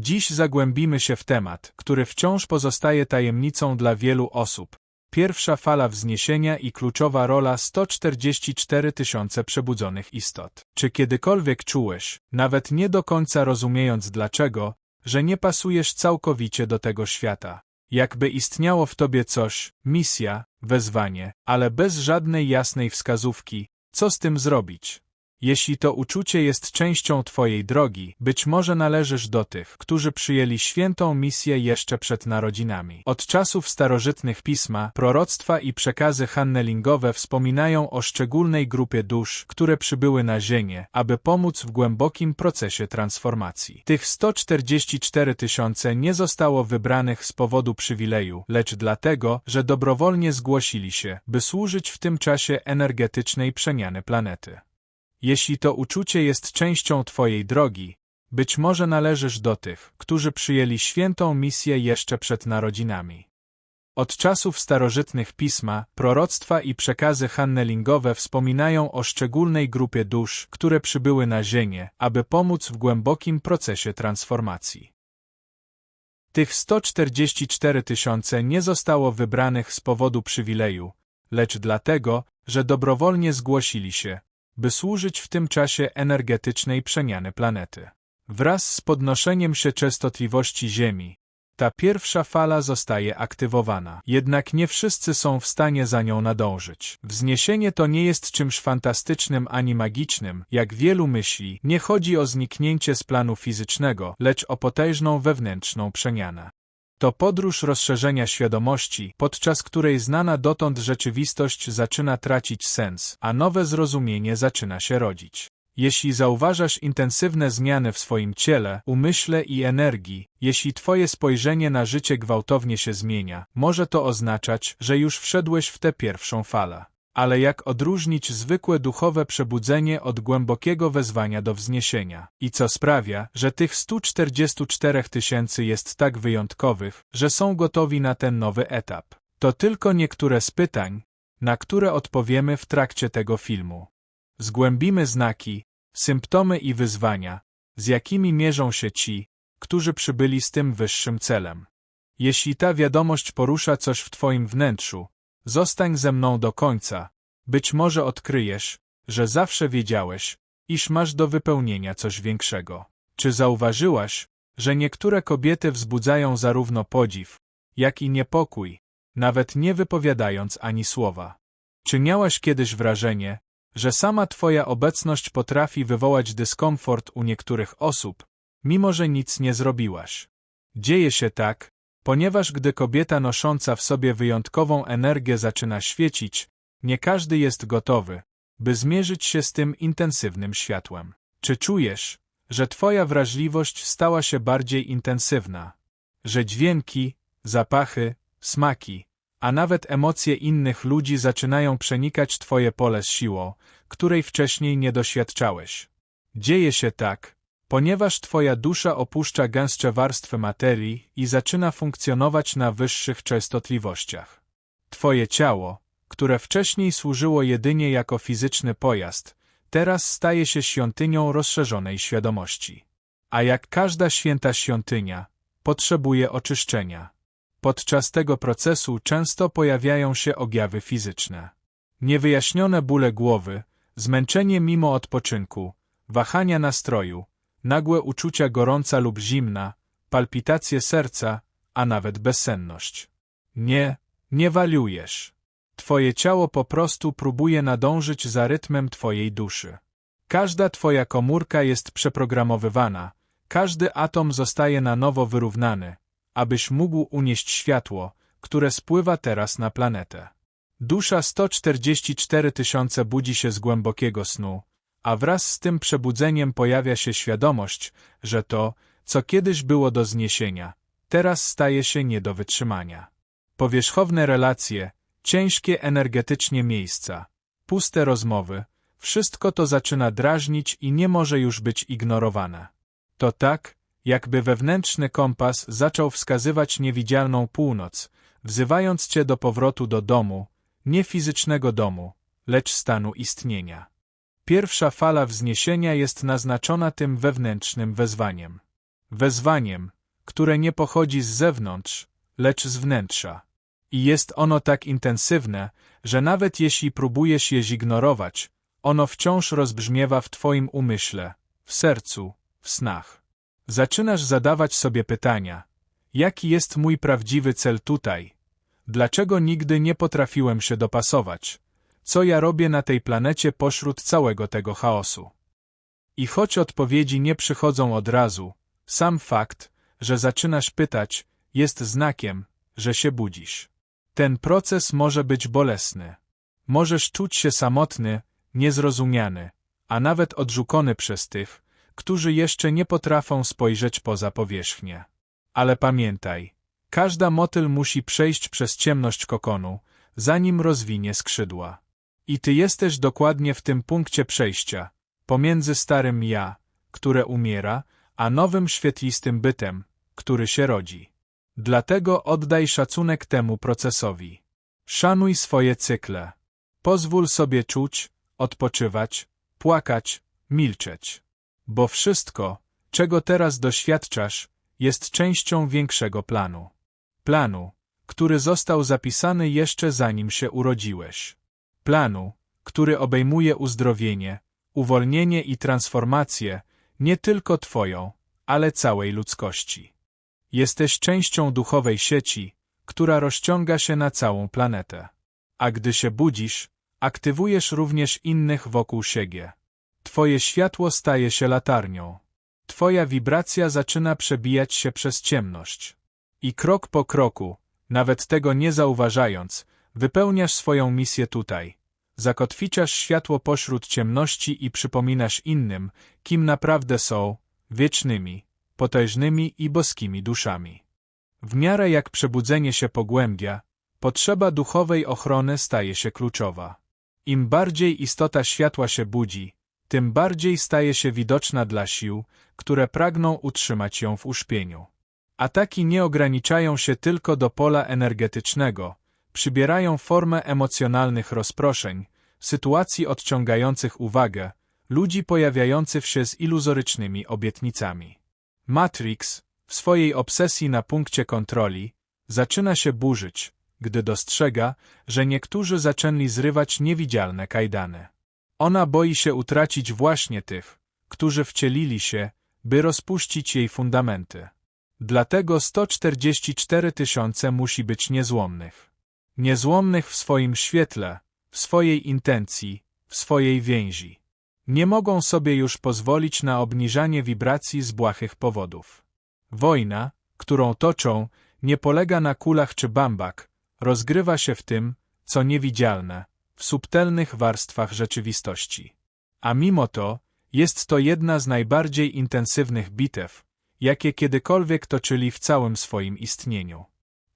Dziś zagłębimy się w temat, który wciąż pozostaje tajemnicą dla wielu osób. Pierwsza fala wzniesienia i kluczowa rola 144 tysiące przebudzonych istot. Czy kiedykolwiek czułeś, nawet nie do końca rozumiejąc dlaczego, że nie pasujesz całkowicie do tego świata? Jakby istniało w tobie coś, misja, wezwanie, ale bez żadnej jasnej wskazówki, co z tym zrobić? Jeśli to uczucie jest częścią Twojej drogi, być może należysz do tych, którzy przyjęli świętą misję jeszcze przed narodzinami. Od czasów starożytnych pisma, proroctwa i przekazy hannelingowe wspominają o szczególnej grupie dusz, które przybyły na Ziemię, aby pomóc w głębokim procesie transformacji. Tych 144 tysiące nie zostało wybranych z powodu przywileju, lecz dlatego, że dobrowolnie zgłosili się, by służyć w tym czasie energetycznej przemiany planety. Jeśli to uczucie jest częścią Twojej drogi, być może należysz do tych, którzy przyjęli świętą misję jeszcze przed narodzinami. Od czasów starożytnych pisma, proroctwa i przekazy hannelingowe wspominają o szczególnej grupie dusz, które przybyły na Ziemię, aby pomóc w głębokim procesie transformacji. Tych 144 tysiące nie zostało wybranych z powodu przywileju, lecz dlatego, że dobrowolnie zgłosili się, by służyć w tym czasie energetycznej przemiany planety. Wraz z podnoszeniem się częstotliwości Ziemi, ta pierwsza fala zostaje aktywowana. Jednak nie wszyscy są w stanie za nią nadążyć. Wzniesienie to nie jest czymś fantastycznym ani magicznym, jak wielu myśli. Nie chodzi o zniknięcie z planu fizycznego, lecz o potężną wewnętrzną przemianę. To podróż rozszerzenia świadomości, podczas której znana dotąd rzeczywistość zaczyna tracić sens, a nowe zrozumienie zaczyna się rodzić. Jeśli zauważasz intensywne zmiany w swoim ciele, umyśle i energii, jeśli twoje spojrzenie na życie gwałtownie się zmienia, może to oznaczać, że już wszedłeś w tę pierwszą falę. Ale jak odróżnić zwykłe duchowe przebudzenie od głębokiego wezwania do wzniesienia? I co sprawia, że tych 144 tysięcy jest tak wyjątkowych, że są gotowi na ten nowy etap? To tylko niektóre z pytań, na które odpowiemy w trakcie tego filmu. Zgłębimy znaki, symptomy i wyzwania, z jakimi mierzą się ci, którzy przybyli z tym wyższym celem. Jeśli ta wiadomość porusza coś w Twoim wnętrzu, Zostań ze mną do końca. Być może odkryjesz, że zawsze wiedziałeś, iż masz do wypełnienia coś większego. Czy zauważyłaś, że niektóre kobiety wzbudzają zarówno podziw, jak i niepokój, nawet nie wypowiadając ani słowa? Czy miałaś kiedyś wrażenie, że sama Twoja obecność potrafi wywołać dyskomfort u niektórych osób, mimo że nic nie zrobiłaś? Dzieje się tak, Ponieważ gdy kobieta nosząca w sobie wyjątkową energię zaczyna świecić, nie każdy jest gotowy, by zmierzyć się z tym intensywnym światłem. Czy czujesz, że Twoja wrażliwość stała się bardziej intensywna, że dźwięki, zapachy, smaki, a nawet emocje innych ludzi zaczynają przenikać Twoje pole z siłą, której wcześniej nie doświadczałeś? Dzieje się tak, ponieważ Twoja dusza opuszcza gęstsze warstwy materii i zaczyna funkcjonować na wyższych częstotliwościach. Twoje ciało, które wcześniej służyło jedynie jako fizyczny pojazd, teraz staje się świątynią rozszerzonej świadomości. A jak każda święta świątynia, potrzebuje oczyszczenia. Podczas tego procesu często pojawiają się objawy fizyczne. Niewyjaśnione bóle głowy, zmęczenie mimo odpoczynku, wahania nastroju, nagłe uczucia gorąca lub zimna, palpitacje serca, a nawet bezsenność. Nie, nie waliujesz. Twoje ciało po prostu próbuje nadążyć za rytmem Twojej duszy. Każda Twoja komórka jest przeprogramowywana, każdy atom zostaje na nowo wyrównany, abyś mógł unieść światło, które spływa teraz na planetę. Dusza 144 tysiące budzi się z głębokiego snu, a wraz z tym przebudzeniem pojawia się świadomość, że to, co kiedyś było do zniesienia, teraz staje się nie do wytrzymania. Powierzchowne relacje, ciężkie energetycznie miejsca, puste rozmowy, wszystko to zaczyna drażnić i nie może już być ignorowane. To tak, jakby wewnętrzny kompas zaczął wskazywać niewidzialną północ, wzywając cię do powrotu do domu, nie fizycznego domu, lecz stanu istnienia. Pierwsza fala wzniesienia jest naznaczona tym wewnętrznym wezwaniem. Wezwaniem, które nie pochodzi z zewnątrz, lecz z wnętrza. I jest ono tak intensywne, że nawet jeśli próbujesz je zignorować, ono wciąż rozbrzmiewa w Twoim umyśle, w sercu, w snach. Zaczynasz zadawać sobie pytania: jaki jest mój prawdziwy cel tutaj? Dlaczego nigdy nie potrafiłem się dopasować? Co ja robię na tej planecie pośród całego tego chaosu? I choć odpowiedzi nie przychodzą od razu, sam fakt, że zaczynasz pytać, jest znakiem, że się budzisz. Ten proces może być bolesny. Możesz czuć się samotny, niezrozumiany, a nawet odrzucony przez tych, którzy jeszcze nie potrafią spojrzeć poza powierzchnię. Ale pamiętaj, każda motyl musi przejść przez ciemność kokonu, zanim rozwinie skrzydła. I ty jesteś dokładnie w tym punkcie przejścia, pomiędzy starym ja, które umiera, a nowym świetlistym bytem, który się rodzi. Dlatego oddaj szacunek temu procesowi. Szanuj swoje cykle. Pozwól sobie czuć, odpoczywać, płakać, milczeć. Bo wszystko, czego teraz doświadczasz, jest częścią większego planu. Planu, który został zapisany jeszcze zanim się urodziłeś. Planu, który obejmuje uzdrowienie, uwolnienie i transformację nie tylko Twoją, ale całej ludzkości. Jesteś częścią duchowej sieci, która rozciąga się na całą planetę. A gdy się budzisz, aktywujesz również innych wokół siebie. Twoje światło staje się latarnią. Twoja wibracja zaczyna przebijać się przez ciemność. I krok po kroku, nawet tego nie zauważając, wypełniasz swoją misję tutaj. Zakotwiczasz światło pośród ciemności i przypominasz innym, kim naprawdę są, wiecznymi, potężnymi i boskimi duszami. W miarę jak przebudzenie się pogłębia, potrzeba duchowej ochrony staje się kluczowa. Im bardziej istota światła się budzi, tym bardziej staje się widoczna dla sił, które pragną utrzymać ją w uśpieniu. Ataki nie ograniczają się tylko do pola energetycznego, przybierają formę emocjonalnych rozproszeń, sytuacji odciągających uwagę, ludzi pojawiających się z iluzorycznymi obietnicami. Matrix, w swojej obsesji na punkcie kontroli, zaczyna się burzyć, gdy dostrzega, że niektórzy zaczęli zrywać niewidzialne kajdany. Ona boi się utracić właśnie tych, którzy wcielili się, by rozpuścić jej fundamenty. Dlatego 144 tysiące musi być niezłomnych. Niezłomnych w swoim świetle, w swojej intencji, w swojej więzi. Nie mogą sobie już pozwolić na obniżanie wibracji z błahych powodów. Wojna, którą toczą, nie polega na kulach czy bambak, rozgrywa się w tym, co niewidzialne, w subtelnych warstwach rzeczywistości. A mimo to, jest to jedna z najbardziej intensywnych bitew, jakie kiedykolwiek toczyli w całym swoim istnieniu.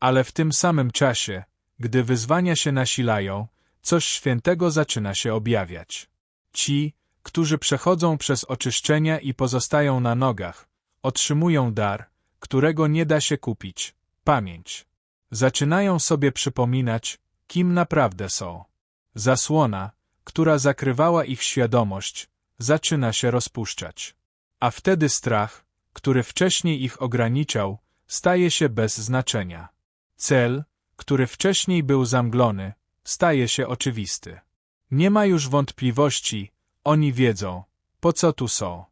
Ale w tym samym czasie, gdy wyzwania się nasilają, coś świętego zaczyna się objawiać. Ci, którzy przechodzą przez oczyszczenia i pozostają na nogach, otrzymują dar, którego nie da się kupić pamięć. Zaczynają sobie przypominać, kim naprawdę są. Zasłona, która zakrywała ich świadomość, zaczyna się rozpuszczać. A wtedy strach, który wcześniej ich ograniczał, staje się bez znaczenia. Cel, który wcześniej był zamglony, staje się oczywisty. Nie ma już wątpliwości, oni wiedzą, po co tu są.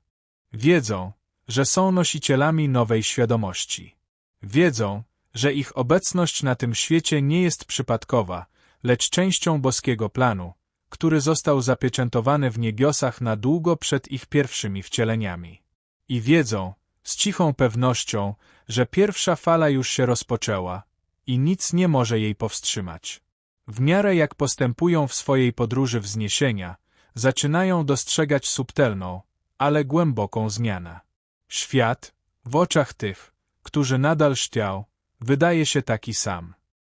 Wiedzą, że są nosicielami nowej świadomości. Wiedzą, że ich obecność na tym świecie nie jest przypadkowa, lecz częścią boskiego planu, który został zapieczętowany w niebiosach na długo przed ich pierwszymi wcieleniami. I wiedzą, z cichą pewnością, że pierwsza fala już się rozpoczęła i nic nie może jej powstrzymać. W miarę jak postępują w swojej podróży wzniesienia, zaczynają dostrzegać subtelną, ale głęboką zmianę. Świat, w oczach tych, którzy nadal sztiał, wydaje się taki sam.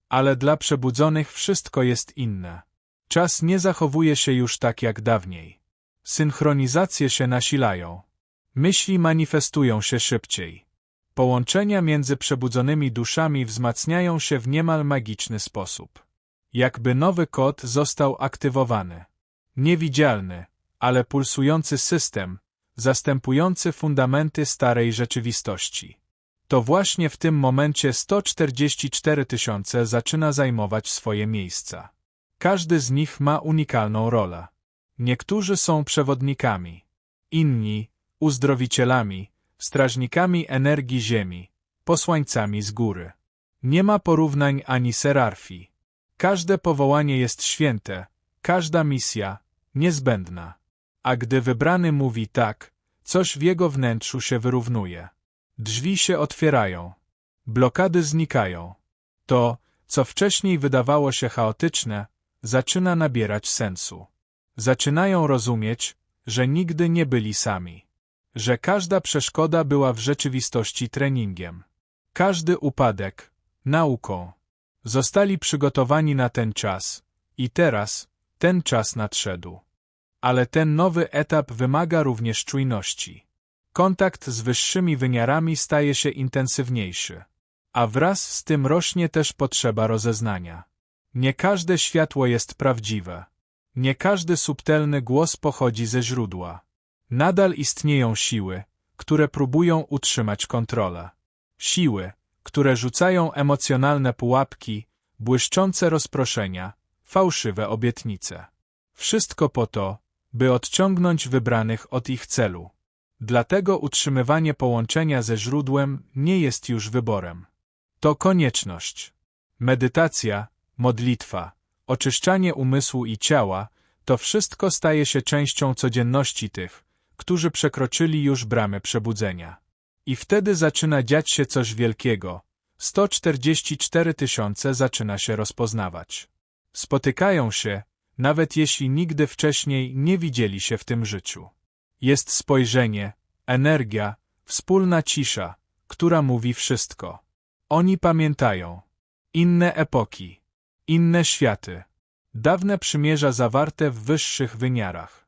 Ale dla przebudzonych wszystko jest inne. Czas nie zachowuje się już tak jak dawniej. Synchronizacje się nasilają. Myśli manifestują się szybciej. Połączenia między przebudzonymi duszami wzmacniają się w niemal magiczny sposób. Jakby nowy kod został aktywowany. Niewidzialny, ale pulsujący system, zastępujący fundamenty starej rzeczywistości. To właśnie w tym momencie 144 tysiące zaczyna zajmować swoje miejsca. Każdy z nich ma unikalną rolę. Niektórzy są przewodnikami, inni uzdrowicielami, strażnikami energii Ziemi, posłańcami z góry. Nie ma porównań ani serarfii. Każde powołanie jest święte, każda misja niezbędna. A gdy wybrany mówi tak, coś w jego wnętrzu się wyrównuje. Drzwi się otwierają. Blokady znikają. To, co wcześniej wydawało się chaotyczne, zaczyna nabierać sensu. Zaczynają rozumieć, że nigdy nie byli sami. Że każda przeszkoda była w rzeczywistości treningiem. Każdy upadek nauką. Zostali przygotowani na ten czas i teraz ten czas nadszedł. Ale ten nowy etap wymaga również czujności. Kontakt z wyższymi wymiarami staje się intensywniejszy, a wraz z tym rośnie też potrzeba rozeznania. Nie każde światło jest prawdziwe. Nie każdy subtelny głos pochodzi ze źródła. Nadal istnieją siły, które próbują utrzymać kontrolę. Siły, które rzucają emocjonalne pułapki, błyszczące rozproszenia, fałszywe obietnice. Wszystko po to, by odciągnąć wybranych od ich celu. Dlatego utrzymywanie połączenia ze źródłem nie jest już wyborem. To konieczność. Medytacja, modlitwa, oczyszczanie umysłu i ciała to wszystko staje się częścią codzienności tych, którzy przekroczyli już bramę przebudzenia. I wtedy zaczyna dziać się coś wielkiego. 144 tysiące zaczyna się rozpoznawać. Spotykają się, nawet jeśli nigdy wcześniej nie widzieli się w tym życiu. Jest spojrzenie, energia, wspólna cisza, która mówi wszystko. Oni pamiętają. Inne epoki, inne światy, dawne przymierza zawarte w wyższych wymiarach.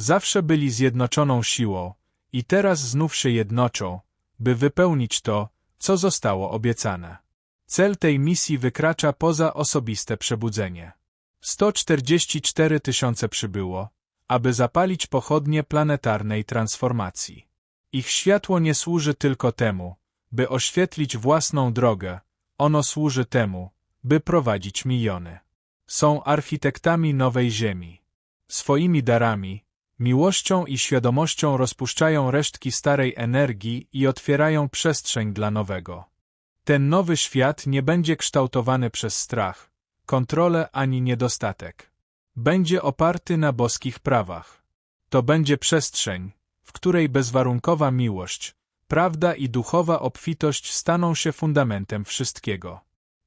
Zawsze byli zjednoczoną siłą i teraz znów się jednoczą, by wypełnić to, co zostało obiecane. Cel tej misji wykracza poza osobiste przebudzenie. 144 tysiące przybyło, aby zapalić pochodnie planetarnej transformacji. Ich światło nie służy tylko temu, by oświetlić własną drogę, ono służy temu, by prowadzić miliony. Są architektami nowej Ziemi. Swoimi darami, miłością i świadomością rozpuszczają resztki starej energii i otwierają przestrzeń dla nowego. Ten nowy świat nie będzie kształtowany przez strach, kontrolę ani niedostatek. Będzie oparty na boskich prawach. To będzie przestrzeń, w której bezwarunkowa miłość, prawda i duchowa obfitość staną się fundamentem wszystkiego.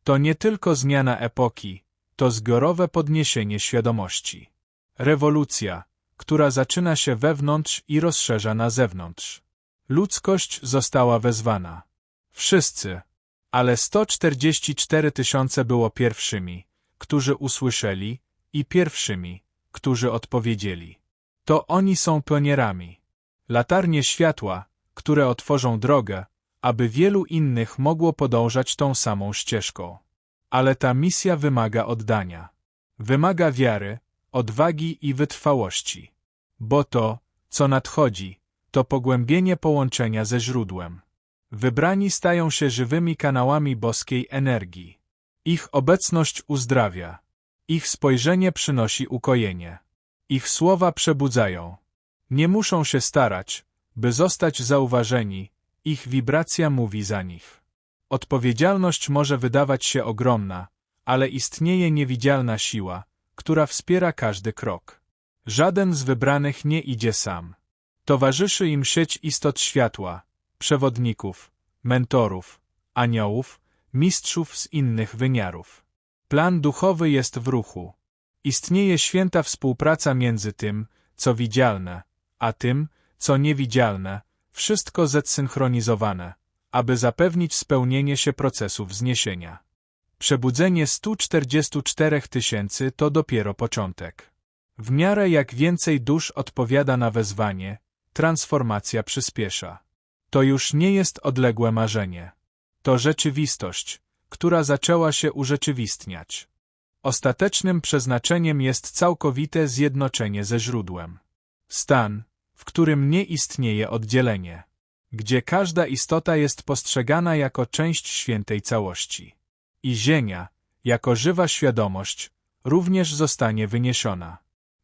To nie tylko zmiana epoki, to zbiorowe podniesienie świadomości. Rewolucja, która zaczyna się wewnątrz i rozszerza na zewnątrz. Ludzkość została wezwana. Wszyscy, ale 144 tysiące było pierwszymi, którzy usłyszeli, i pierwszymi, którzy odpowiedzieli. To oni są pionierami. Latarnie światła, które otworzą drogę, aby wielu innych mogło podążać tą samą ścieżką. Ale ta misja wymaga oddania. Wymaga wiary, odwagi i wytrwałości. Bo to, co nadchodzi, to pogłębienie połączenia ze źródłem. Wybrani stają się żywymi kanałami boskiej energii. Ich obecność uzdrawia. Ich spojrzenie przynosi ukojenie. Ich słowa przebudzają. Nie muszą się starać, by zostać zauważeni, ich wibracja mówi za nich. Odpowiedzialność może wydawać się ogromna, ale istnieje niewidzialna siła, która wspiera każdy krok. Żaden z wybranych nie idzie sam. Towarzyszy im sieć istot światła, przewodników, mentorów, aniołów, mistrzów z innych wymiarów. Plan duchowy jest w ruchu. Istnieje święta współpraca między tym, co widzialne, a tym, co niewidzialne, wszystko zesynchronizowane, aby zapewnić spełnienie się procesu wzniesienia. Przebudzenie 144 tysięcy to dopiero początek. W miarę jak więcej dusz odpowiada na wezwanie, transformacja przyspiesza. To już nie jest odległe marzenie. To rzeczywistość, która zaczęła się urzeczywistniać. Ostatecznym przeznaczeniem jest całkowite zjednoczenie ze źródłem. Stan, w którym nie istnieje oddzielenie, gdzie każda istota jest postrzegana jako część świętej całości. I Zienia, jako żywa świadomość, również zostanie wyniesiona.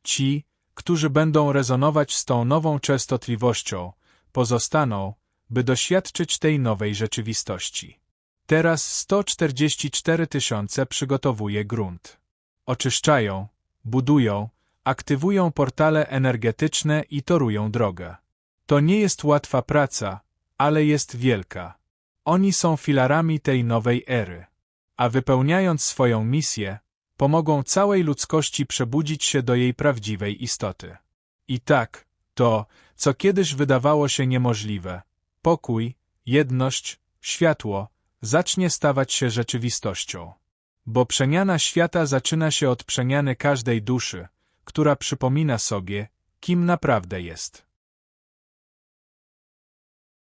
Ci, którzy będą rezonować z tą nową częstotliwością, pozostaną, by doświadczyć tej nowej rzeczywistości. Teraz 144 tysiące przygotowuje grunt. Oczyszczają, budują, aktywują portale energetyczne i torują drogę. To nie jest łatwa praca, ale jest wielka. Oni są filarami tej nowej ery. A wypełniając swoją misję, pomogą całej ludzkości przebudzić się do jej prawdziwej istoty. I tak, to, co kiedyś wydawało się niemożliwe, pokój, jedność, światło, zacznie stawać się rzeczywistością. Bo przemiana świata zaczyna się od przemiany każdej duszy, która przypomina sobie, kim naprawdę jest.